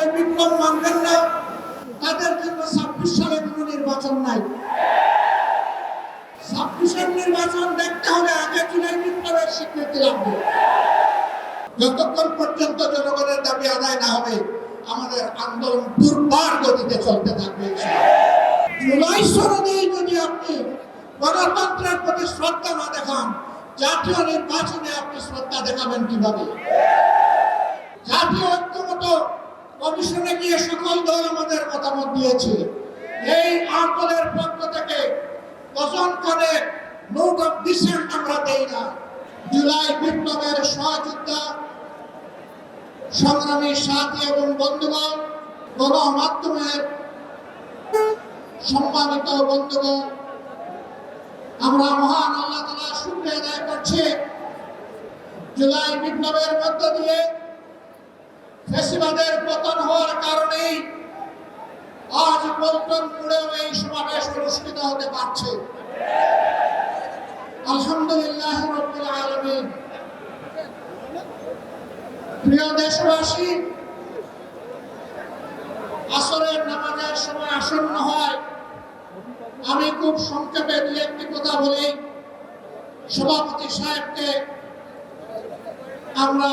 জুলাই বিপ্লব মানবেন না। তাদের জন্য ছাব্বিশ সালে কোনো নির্বাচন নাই। ছাব্বিশের নির্বাচন দেখতে হলে আগে জুলাই বিপ্লবের স্বীকৃতি লাগবে। যতক্ষণ পর্যন্ত জনগণের দাবি আদায় না হবে, আমাদের আন্দোলন দুর্বার গতিতে চলতে থাকবে। জুলাই সনদেই যদি আপনি গণতন্ত্রের প্রতি শ্রদ্ধা না দেখান, জাতীয় নির্বাচনে আপনি শ্রদ্ধা দেখাবেন কীভাবে? জাতীয় ঐক্যমত কমিশনে গিয়ে সকল দল আমাদের মতামত দিয়েছে। এই আন্দোলনের পক্ষ থেকে ওজন করে নোট আমরা দেই না। জুলাই বিপ্লবের সহযোদ্ধা, সংগ্রামী সাথী এবং বন্ধুগণ গণমাধ্যমের সম্মানিত বন্ধুগণ আমরা মহান আল্লাহ তালা শুক্রিয়া আদায় করছি। জুলাই বিপ্লবের মধ্য দিয়ে ফেসিবাদের পতন হওয়ার কারণেই আজ পল্টন মুড়েও এই সমাবেশ অনুষ্ঠিত হতে পারছে। আলহামদুলিল্লাহ রব্বিল আলামিন। প্রিয় দেশবাসী, আসরের নামাজের সময় আসন্ন হয়। আমি খুব সংক্ষেপে দু একটি কথা বলি। সভাপতি সাহেবকে আমরা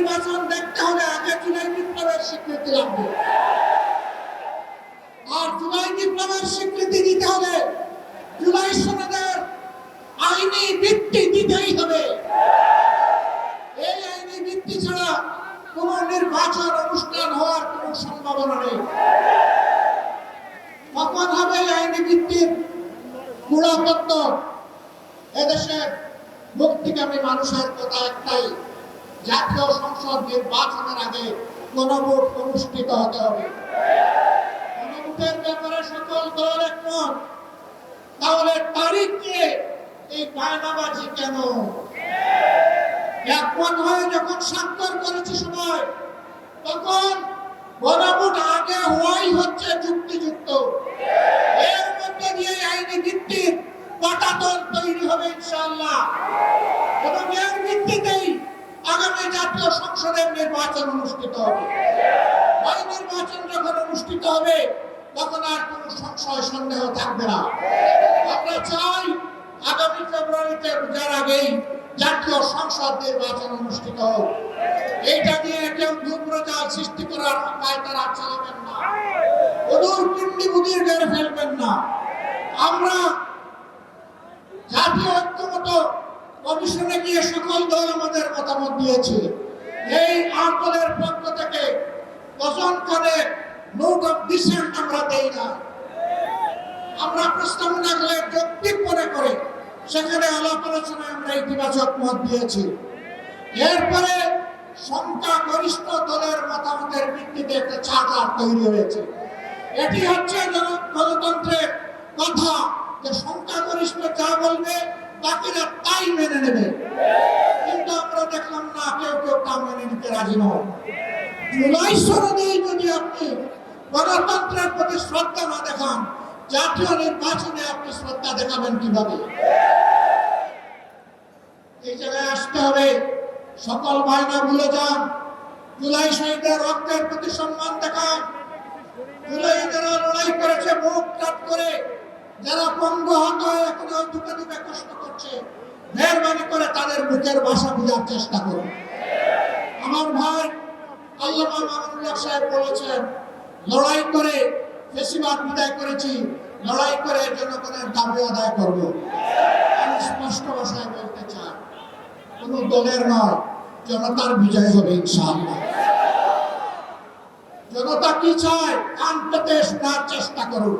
নির্বাচন দেখতে হলে আগে জুলাই বিপ্লবের স্বীকৃতি লাগবে। আর জুলাই বিপ্লবের স্বীকৃতি দিতে হলে জুলাই সনদের আইনি ভিত্তি দিতেই হবে। এই আইনি ভিত্তি ছাড়া কোন নির্বাচন অনুষ্ঠান হওয়ার কোন সম্ভাবনা নেই। কখন হবে আইনি ভিত্তির গুণাপত্য এদেশের মুক্তিকামী মানুষের কথা একটাই। জাতীয় সংসদ নির্বাচনের আগে গণভোট অনুষ্ঠিত হতে হবে। গণভোটের ব্যাপারে সকল দল একমত। তাহলে এই কেন? একমত হয়ে যখন স্বাক্ষর করেছে সবাই, তখন গণভোট আগে হওয়াই হচ্ছে যুক্তিযুক্ত। এর মধ্যে দিয়ে আইনি ভিত্তির পটাতল তৈরি হবে ইনশাআল্লাহ এবং এর ভিত্তিতেই আগামী জাতীয় সংসদের নির্বাচন অনুষ্ঠিত হবে। ওই নির্বাচন যখন অনুষ্ঠিত হবে, তখন আর কোনো সংশয় সন্দেহ থাকবে না। আমরা চাই আগামী ফেব্রুয়ারিতে পূজার আগেই জাতীয় সংসদ নির্বাচন অনুষ্ঠিত হোক। এইটা নিয়ে কেউ দুর্প্রচার সৃষ্টি করার পায় তারা চালাবেন না। ওদূর পিন্ডি বুদির গেড়ে ফেলবেন না। আমরা জাতীয় ঐক্যমত কমিশনে গিয়ে সকল দল মতামত দিয়েছে। এই আন্দোলনের পক্ষ থেকে ওজন করে আমরা দেই না। আমরা যৌক্তিক মনে করে সেখানে আলাপ আলোচনায় আমরা ইতিবাচক মত দিয়েছি। এরপরে সংখ্যা গরিষ্ঠ দলের মতামতের ভিত্তিতে একটা চার্টার তৈরি হয়েছে। এটি হচ্ছে গণতন্ত্রের কথা যে সংখ্যাগরিষ্ঠ যা বলবে, বাকিরা তাই মেনে নেবে। দেখলাম না, কেউ কেউ তা মেনে নিতে রাজি নয় যদি আপনি গণতন্ত্রের প্রতি শ্রদ্ধা না দেখান, জাতীয় নির্বাচনে আপনি শ্রদ্ধা দেখাবেন কীভাবে? এই জায়গায় আসতে হবে। সকল ভাইরা ভুলে যান। জুলাই শহীদের রক্তের প্রতি সম্মান দেখান। জুলাই লড়াই করেছে, মুখ করে, যারা পঙ্গু হাত এখনও দুটো দুটো কষ্ট করছে মেহরবানি করে তাদের মুখের ভাষা বোঝার চেষ্টা করুন। আমার ভাই সাহেব বলেছেন, লড়াই করে ফেসিবাদ বিদায় করেছি, লড়াই করে স্পষ্ট ভাষায় বলতে চাই দলের জনতার বিজয় হবে জনতা কি চায় কান শোনার চেষ্টা করুন।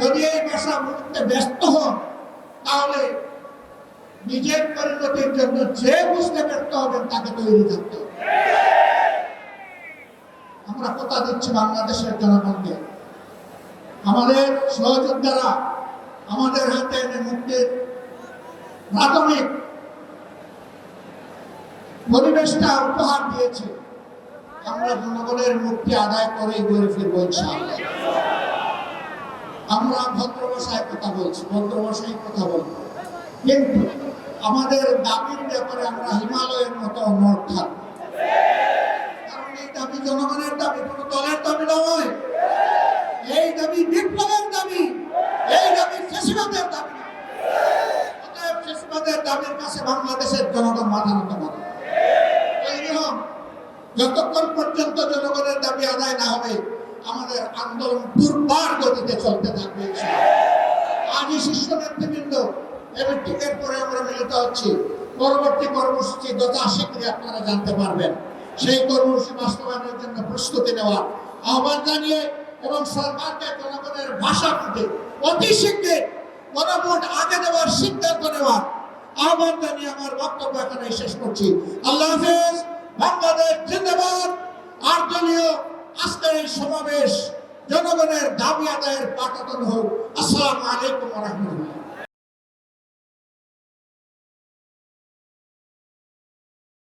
যদি এই ভাষা বুঝতে ব্যস্ত হন, তাহলে নিজের পরিণতির জন্য যে বুঝতে ব্যর্থ হবেন, তাকে তৈরি থাকতে হবে। আমরা কথা দিচ্ছি বাংলাদেশের জনগণকে। আমাদের সহযোদ্ধারা আমাদের হাতে এনে মুক্তির প্রাথমিক পরিবেশটা উপহার দিয়েছে। আমরা জনগণের মুক্তি আদায় করেই ঘুরে ফিরবো আমরা ভদ্র ভাষায় কথা বলছি ভদ্র ভাষায় কথা বলব। কিন্তু আমাদের দাবির ব্যাপারে আমরা হিমালয়ের মতো অনড় থাকব। কারণ এই দাবি জনগণের দাবি, কোনো দলের দাবি নয়। এই দাবি বিপ্লবের দাবি। এই দাবি ফেসিবাদের দাবি অতএব ফেসিবাদের দাবির কাছে বাংলাদেশের জনগণ মাথা নত করে যতক্ষণ পর্যন্ত জনগণের দাবি আদায় না হবে, আমাদের আন্দোলন দুর্বার গতিতে চলতে থাকবে। আজই শীর্ষ নেতৃবৃন্দ এবার টিকের পরে আমরা মিলিত হচ্ছি। পরবর্তী কর্মসূচি যথা শীঘ্রই আপনারা জানতে পারবেন। সেই কর্মসূচি বাস্তবায়নের জন্য প্রস্তুতি নেওয়া, আহ্বান জানিয়ে এবং সরকারকে জনগণের ভাষা ফুটে, অতি শীঘ্রই গণভোট আগে দেওয়ার সিদ্ধান্ত নেওয়ার আহ্বান জানিয়ে আমার বক্তব্য এখানে শেষ করছি। আল্লাহ হাফেজ, বাংলাদেশ জিন্দাবাদ। আর দলীয় আজকের এই সমাবেশ জনগণের দাবি আদায়ের পাঠাতন হোক। আসসালামু আলাইকুম রহমতুল্লাহ।